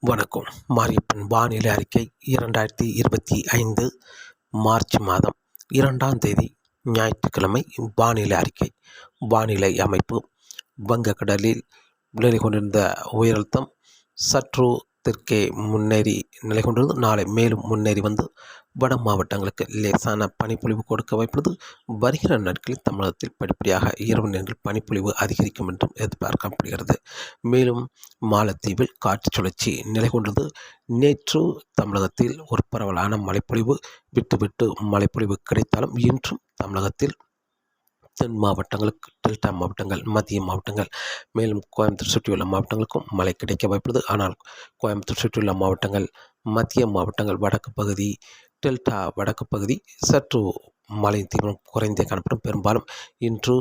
வணக்கம். மாரியப்பன் வானிலை அறிக்கை இரண்டாயிரத்தி இருபத்தி ஐந்து மார்ச் மாதம் இரண்டாம் தேதி ஞாயிற்றுக்கிழமை வானிலை அறிக்கை. வானிலை அமைப்பு வங்கக்கடலில் நிலை கொண்டிருந்த உயரழுத்தம் சற்று தெற்கே முன்னேறி நிலை கொண்டிருந்து நாளை மேலும் முன்னேறி வந்து வட மாவட்டங்களுக்கு லேசான பனிப்பொழிவு கொடுக்க வாய்ப்புள்ளது. வருகிற நாட்களில் தமிழகத்தில் படிப்படியாக இரவு நேரங்கள் பனிப்பொழிவு அதிகரிக்கும் என்றும் எதிர்பார்க்கப்படுகிறது. மேலும் மாலத்தீவில் காற்று சுழற்சி நிலை கொண்டது நேற்று தமிழகத்தில் ஒரு பரவலான மழைப்பொழிவு. விட்டுவிட்டு மழைப்பொழிவு கிடைத்தாலும் இன்றும் தமிழகத்தில் தென் மாவட்டங்களுக்கு டெல்டா மாவட்டங்கள் மத்திய மாவட்டங்கள் மேலும் கோயம்புத்தூர் சுற்றியுள்ள மாவட்டங்களுக்கும் மழை கிடைக்க வாய்ப்புள்ளது. ஆனால் கோயம்புத்தூர் சுற்றியுள்ள மாவட்டங்கள் மத்திய மாவட்டங்கள் வடக்கு பகுதி டெல்டா வடக்கு பகுதி சற்று மழை தீவிரம் குறைந்தே காணப்படும். பெரும்பாலும் இன்று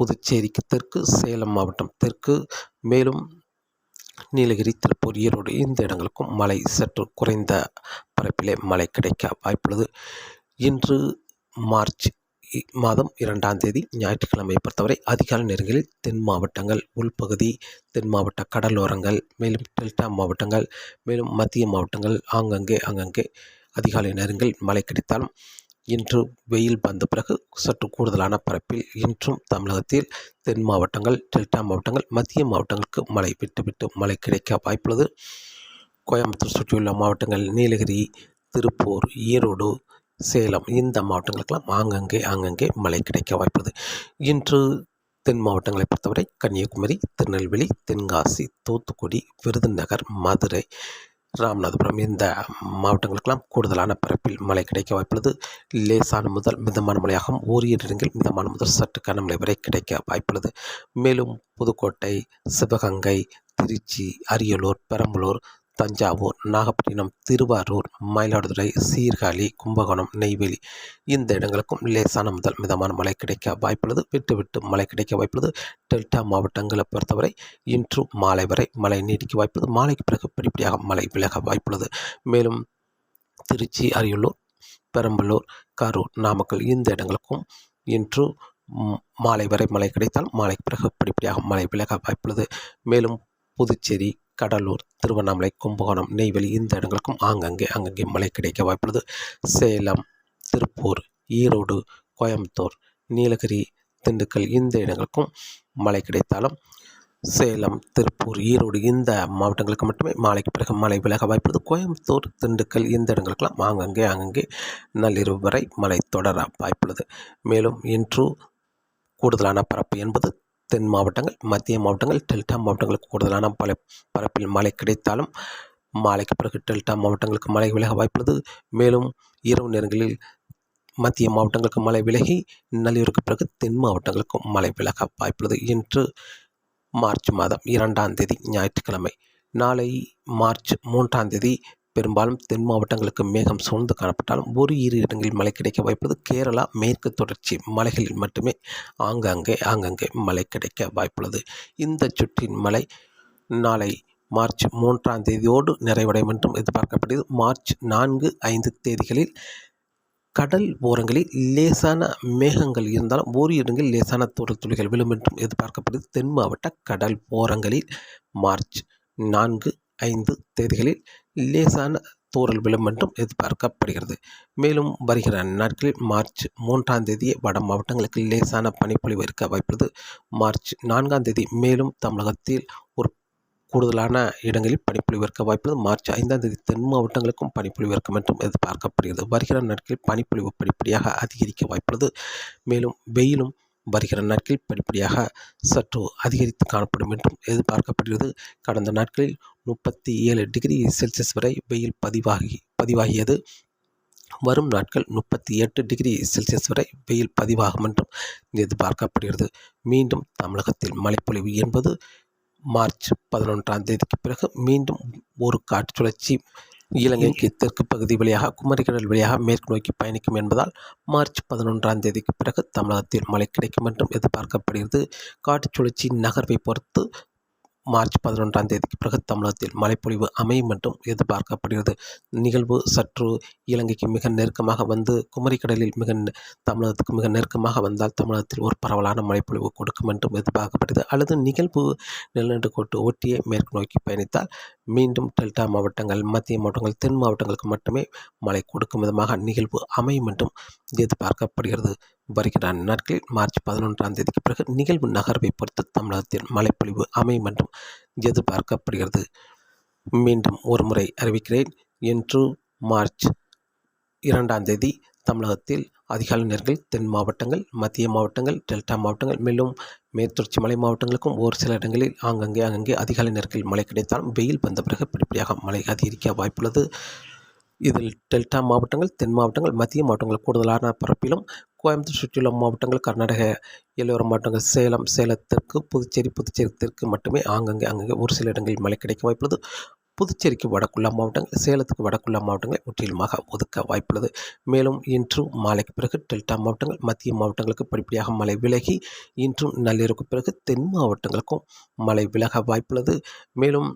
புதுச்சேரிக்கு தெற்கு சேலம் மாவட்டம் தெற்கு மேலும் நீலகிரி திருப்பூர் ஈரோடு இந்த இடங்களுக்கும் மழை சற்று குறைந்த பரப்பிலே மழை கிடைக்க வாய்ப்புள்ளது. இன்று மார்ச் மாதம் இரண்டாம் தேதி ஞாயிற்றுக்கிழமை பொறுத்தவரை அதிகாலை நேரங்களில் தென் மாவட்டங்கள் உள்பகுதி தென் மாவட்ட கடலோரங்கள் மேலும் டெல்டா மாவட்டங்கள் மேலும் மத்திய மாவட்டங்கள் ஆங்கங்கே அங்கங்கே அதிகாலை நேரங்களில் மழை கிடைத்தாலும் இன்று வெயில் வந்த பிறகு சற்று கூடுதலான பரப்பில் இன்றும் தமிழகத்தில் தென் மாவட்டங்கள் டெல்டா மாவட்டங்கள் மத்திய மாவட்டங்களுக்கு மழை விட்டு விட்டு மழை கிடைக்க வாய்ப்புள்ளது. கோயம்புத்தூர் சுற்றியுள்ள மாவட்டங்கள் நீலகிரி திருப்பூர் ஈரோடு சேலம் இந்த மாவட்டங்களுக்கெல்லாம் ஆங்கங்கே ஆங்கங்கே மழை கிடைக்க வாய்ப்புள்ளது. இன்று தென் மாவட்டங்களை பொறுத்தவரை கன்னியாகுமரி திருநெல்வேலி தென்காசி தூத்துக்குடி விருதுநகர் மதுரை ராமநாதபுரம் இந்த மாவட்டங்களுக்கெல்லாம் கூடுதலான பரப்பில் மழை கிடைக்க வாய்ப்புள்ளது. லேசான முதல் மிதமான மழையாகவும் ஓரிரு இடங்களில் மிதமான முதல் சற்று கனமழை வரை கிடைக்க வாய்ப்புள்ளது. மேலும் புதுக்கோட்டை சிவகங்கை திருச்சி அரியலூர் பெரம்பலூர் தஞ்சாவூர் நாகப்பட்டினம் திருவாரூர் மயிலாடுதுறை சீர்காழி கும்பகோணம் நெய்வேலி. இந்த இடங்களுக்கும் லேசான முதல் மிதமான மழை கிடைக்க வாய்ப்புள்ளது. விட்டு விட்டு மழை கிடைக்க வாய்ப்புள்ளது. டெல்டா மாவட்டங்களை பொறுத்தவரை இன்று மாலை வரை மழை நீடிக்க வாய்ப்புள்ளது. மாலைக்கு பிறகு படிப்படியாக மழை விலக வாய்ப்புள்ளது. மேலும் திருச்சி அரியலூர் பெரம்பலூர் கரூர் நாமக்கல் இந்த இடங்களுக்கும் இன்று மாலை வரை மழை கிடைத்தால் மாலைக்கு பிறகு படிப்படியாக மழை விலக வாய்ப்புள்ளது. மேலும் புதுச்சேரி கடலூர் திருவண்ணாமலை கும்பகோணம் நெய்வேலி இந்த இடங்களுக்கும் ஆங்கங்கே அங்கங்கே மழை கிடைக்க வாய்ப்புள்ளது. சேலம் திருப்பூர் ஈரோடு கோயம்புத்தூர் நீலகிரி திண்டுக்கல் இந்த இடங்களுக்கும் மழை கிடைத்தாலும் சேலம் திருப்பூர் ஈரோடு இந்த மாவட்டங்களுக்கு மட்டுமே மாலைக்கு பிறகு மழை விலக வாய்ப்புள்ளது. கோயம்புத்தூர் திண்டுக்கல் இந்த இடங்களுக்கெல்லாம் ஆங்கங்கே அங்கங்கே நள்ளிரவு வரை மழை தொடர வாய்ப்புள்ளது. மேலும் இன்று கூடுதலான பரப்பு என்பது தென் மாவட்டங்கள் மத்திய மாவட்டங்கள் டெல்டா மாவட்டங்களுக்கு கூடுதலான பல பரப்பில் மழை கிடைத்தாலும் மாலைக்கு பிறகு டெல்டா மாவட்டங்களுக்கு மழை விலக வாய்ப்புள்ளது. மேலும் இரவு நேரங்களில் மத்திய மாவட்டங்களுக்கு மழை விலகி நள்ளிரவுக்கு பிறகு தென் மாவட்டங்களுக்கும் மழை விலக வாய்ப்புள்ளது இன்று மார்ச் மாதம் இரண்டாம் தேதி ஞாயிற்றுக்கிழமை நாளை மார்ச் மூன்றாம் தேதி பெரும்பாலும் தென் மாவட்டங்களுக்கு மேகம் சூழ்ந்து காணப்பட்டாலும் ஒரு இரு இடங்களில் மழை கிடைக்க வாய்ப்புள்ளது கேரளா மேற்கு தொடர்ச்சி மலைகளில் மட்டுமே ஆங்காங்கே ஆங்காங்கே மழை கிடைக்க வாய்ப்புள்ளது. இந்த சுற்றின் மழை நாளை மார்ச் மூன்றாம் தேதியோடு நிறைவடையும் என்றும் எதிர்பார்க்கப்படுகிறது. மார்ச் நான்கு ஐந்து தேதிகளில் கடல் ஓரங்களில் லேசான மேகங்கள் இருந்தாலும் ஒரு இடங்களில் லேசான தூரல் துளிகள் விழும் என்றும் எதிர்பார்க்கப்படுகிறது. தென் மாவட்ட கடல் ஓரங்களில் மார்ச் நான்கு ஐந்து தேதிகளில் லேசான தூறல் விழும் என்றும் எதிர்பார்க்கப்படுகிறது. மேலும் வருகிற நாட்களில் மார்ச் மூன்றாம் தேதி வட மாவட்டங்களுக்கு லேசான பனிப்பொழிவு இருக்க வாய்ப்புள்ளது. மார்ச் நான்காம் தேதி மேலும் தமிழகத்தில் ஒரு கூடுதலான இடங்களில் பனிப்பொழிவு இருக்க வாய்ப்புள்ளது. மார்ச் ஐந்தாம் தேதி தென் மாவட்டங்களுக்கும் பனிப்பொழிவு இருக்கும் என்றும் எதிர்பார்க்கப்படுகிறது. வருகிற நாட்களில் பனிப்பொழிவு படிப்படியாக அதிகரிக்க வாய்ப்புள்ளது. மேலும் வெயிலும் வருகிற நாட்களில் படிப்படியாக சற்று அதிகரித்து காணப்படும் என்றும் எதிர்பார்க்கப்படுகிறது. கடந்த நாட்களில் முப்பத்தி ஏழு டிகிரி செல்சியஸ் வரை வெயில் பதிவாகி பதிவாகியது. வரும் நாட்கள் முப்பத்தி எட்டு டிகிரி செல்சியஸ் வரை வெயில் பதிவாகும் என்றும் எதிர்பார்க்கப்படுகிறது. மீண்டும் தமிழகத்தில் மழைப்பொழிவு என்பது மார்ச் பதினொன்றாம் தேதிக்கு பிறகு மீண்டும் ஒரு காற்று சுழற்சி. இலங்கைக்கு தெற்கு பகுதி வழியாக குமரிக்கடல் வழியாக மேற்கு நோக்கி பயணிக்கும் என்பதால் மார்ச் பதினொன்றாம் தேதிக்கு பிறகு தமிழகத்தில் மழை கிடைக்கும் என்றும் எதிர்பார்க்கப்படுகிறது. காற்று சுழற்சியின் நகர்வை பொறுத்து மார்ச் பதினொன்றாம் தேதிக்கு பிறகு தமிழகத்தில் மழைப்பொழிவு அமையும் என்றும் எதிர்பார்க்கப்படுகிறது. நிகழ்வு சற்று இலங்கைக்கு மிக நெருக்கமாக வந்து குமரிக்கடலில் மிக தமிழகத்துக்கு மிக நெருக்கமாக வந்தால் தமிழகத்தில் ஒரு பரவலான மழைப்பொழிவு கொடுக்கும் என்றும் எதிர்பார்க்கப்படுகிறது. அல்லது நிகழ்வு நிலநடு கோட்டு ஒட்டியே மேற்கு நோக்கி பயணித்தால் மீண்டும் டெல்டா மாவட்டங்கள் மத்திய மாவட்டங்கள் தென் மாவட்டங்களுக்கு மட்டுமே மழை கொடுக்கும் விதமாக நிகழ்வு அமையும் என்றும் எதிர்பார்க்கப்படுகிறது. வருகிற நாட்களில் மார்ச் பதினொன்றாம் தேதிக்கு பிறகு நிகழ்வு நகர்வை பொறுத்து தமிழகத்தில் மழைப்பொழிவு அமையும் என்றும் எதிர்பார்க்கப்படுகிறது. மீண்டும் ஒரு முறை அறிவிக்கிறேன். இன்று மார்ச் இரண்டாம் தேதி தமிழகத்தில் அதிகாலை நேரங்கள் தென் மாவட்டங்கள் மத்திய மாவட்டங்கள் டெல்டா மாவட்டங்கள் மேலும் மேற்தொடர்ச்சி மலை மாவட்டங்களுக்கும் ஒரு சில இடங்களில் ஆங்கங்கே அங்கங்கே அதிகாலை நேரங்களில் மழை கிடைத்தாலும் வெயில் வந்த பிறகு படிப்படியாக மழை அதிகரிக்க வாய்ப்புள்ளது. இதில் டெல்டா மாவட்டங்கள் தென் மாவட்டங்கள் மத்திய மாவட்டங்கள் கூடுதலான பரப்பிலும் கோயம்புத்தூர் சுற்றியுள்ள மாவட்டங்கள் கர்நாடக எல்லோரம் மாவட்டங்கள் சேலம் சேலத்திற்கு புதுச்சேரி புதுச்சேரி தெற்கு மட்டுமே ஆங்கங்கே அங்கங்கே ஒரு சில இடங்களில் மழை கிடைக்க வாய்ப்புள்ளது. புதுச்சேரிக்கு வடக்குள்ள மாவட்டங்கள் சேலத்துக்கு வடக்குள்ள மாவட்டங்களை முற்றிலுமாக ஒதுக்க வாய்ப்புள்ளது. மேலும் இன்று மாலைக்கு பிறகு டெல்டா மாவட்டங்கள் மத்திய மாவட்டங்களுக்கு படிப்படியாக மழை விலகி இன்றும் நள்ளிரவுக்கு பிறகு தென் மாவட்டங்களுக்கும் மழை விலக வாய்ப்புள்ளது. மேலும்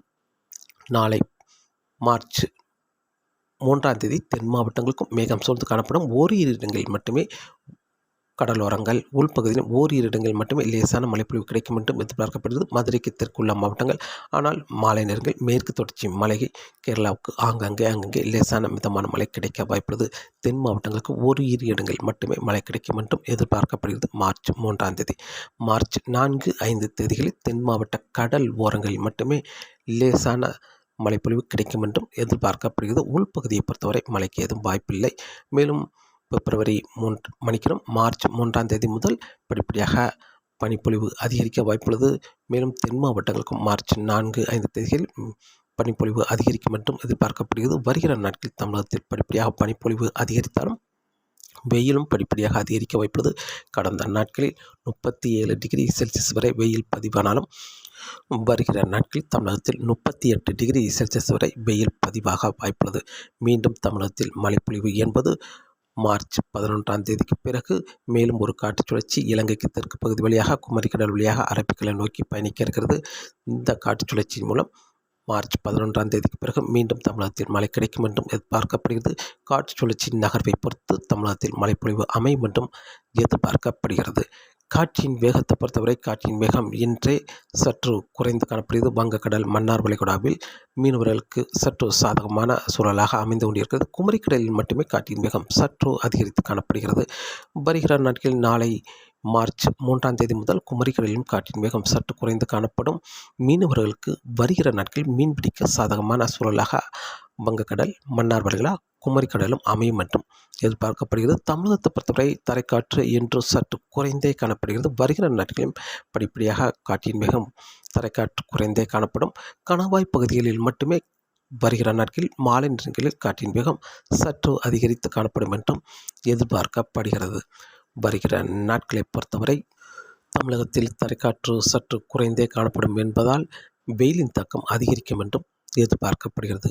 நாளை மார்ச் மூன்றாம் தேதி தென் மாவட்டங்களுக்கும் மேகம் சூழ்ந்து காணப்படும். ஓரிரு இடங்களில் மட்டுமே கடலோரங்கள் உள்பகுதியில் ஓரிரு இடங்களில் மட்டுமே லேசான மழைப்பொழிவு கிடைக்கும் என்றும் எதிர்பார்க்கப்படுகிறது. மதுரைக்கு தெற்குள்ள மாவட்டங்கள் ஆனால் மாலை நேரங்கள் மேற்கு தொடர்ச்சி மலை கேரளாவுக்கு ஆங்காங்கே அங்கங்கே லேசான மிதமான மழை கிடைக்க வாய்ப்புள்ளது. தென் மாவட்டங்களுக்கு ஓரிரு இடங்களில் மட்டுமே மழை கிடைக்கும் என்றும் எதிர்பார்க்கப்படுகிறது. மார்ச் மூன்றாம் தேதி மார்ச் நான்கு ஐந்து தேதிகளில் தென் மாவட்ட கடல் ஓரங்களில் மட்டுமே லேசான மழைப்பொழிவு கிடைக்கும் என்றும் எதிர்பார்க்கப்படுகிறது. உள்பகுதியை பொறுத்தவரை மழைக்கு எதுவும் வாய்ப்பில்லை. மேலும் பிப்ரவரி மூன்று மணிக்கிறோம் மார்ச் மூன்றாம் தேதி முதல் படிப்படியாக பனிப்பொழிவு அதிகரிக்க வாய்ப்புள்ளது. மேலும் தென் மாவட்டங்களுக்கும் மார்ச் நான்கு ஐந்து தேதிகளில் பனிப்பொழிவு அதிகரிக்கும் என்றும் எதிர்பார்க்கப்படுகிறது. வருகிற நாட்களில் தமிழகத்தில் படிப்படியாக பனிப்பொழிவு அதிகரித்தாலும் வெயிலும் படிப்படியாக அதிகரிக்க வாய்ப்புள்ளது. கடந்த நாட்களில் முப்பத்தி ஏழு டிகிரி செல்சியஸ் வரை வெயில் பதிவானாலும் வருகிற நாட்களில் தமிழகத்தில் முப்பத்தி எட்டு டிகிரி செல்சியஸ் வரை வெயில் பதிவாக வாய்ப்புள்ளது. மீண்டும் தமிழகத்தில் மழைப்பொழிவு என்பது மார்ச் பதினொன்றாம் தேதிக்கு பிறகு மேலும் ஒரு காற்று சுழற்சி இலங்கைக்கு தெற்கு பகுதி வழியாக குமரிக்கடல் வழியாக அரபிக்கடலை நோக்கி பயணிக்க இருக்கிறது. இந்த காற்று சுழற்சியின் மூலம் மார்ச் பதினொன்றாம் தேதிக்கு பிறகு மீண்டும் தமிழகத்தில் மழை கிடைக்கும் என்றும் எதிர்பார்க்கப்படுகிறது. காற்று சுழற்சியின் நகர்வை பொறுத்து தமிழகத்தில் மழைப்பொழிவு அமையும் என்றும் எதிர்பார்க்கப்படுகிறது. காற்றின் வேகத்தை பொறுத்தவரை காற்றின் வேகம் இன்றே சற்று குறைந்து காணப்படுகிறது. வங்கக்கடல் மன்னார் வளைகுடாவில் மீனவர்களுக்கு சற்று சாதகமான சூழலாக அமைந்து கொண்டிருக்கிறது. குமரிக்கடலில் மட்டுமே காற்றின் வேகம் சற்று அதிகரித்து காணப்படுகிறது. வருகிற நாட்களில் நாளை மார்ச் மூன்றாம் தேதி முதல் குமரிக்கடலிலும் காற்றின் வேகம் சற்று குறைந்து காணப்படும். மீனவர்களுக்கு வருகிற நாட்களில் மீன்பிடிக்க சாதகமான சூழலாக வங்கக்கடல் மன்னார் வளைகுடா குமரிக்கடலும் அமையும் என்றும் எதிர்பார்க்கப்படுகிறது. தமிழகத்தை பொறுத்தவரை தரைக்காற்று இன்று சற்று குறைந்தே காணப்படுகிறது. வருகிற நாட்களிலும் படிப்படியாக காற்றின் வேகம் தரைக்காற்று குறைந்தே காணப்படும். கணவாய் பகுதிகளில் மட்டுமே வருகிற நாட்களில் மாலை நேரங்களில் காற்றின் வேகம் சற்று அதிகரித்து காணப்படும் என்றும் எதிர்பார்க்கப்படுகிறது. வருகிற நாட்களை பொறுத்தவரை தமிழகத்தில் தரைக்காற்று சற்று குறைந்தே காணப்படும் என்பதால் வெயிலின் தாக்கம் அதிகரிக்கும் என்றும் எதிர்பார்க்கப்படுகிறது.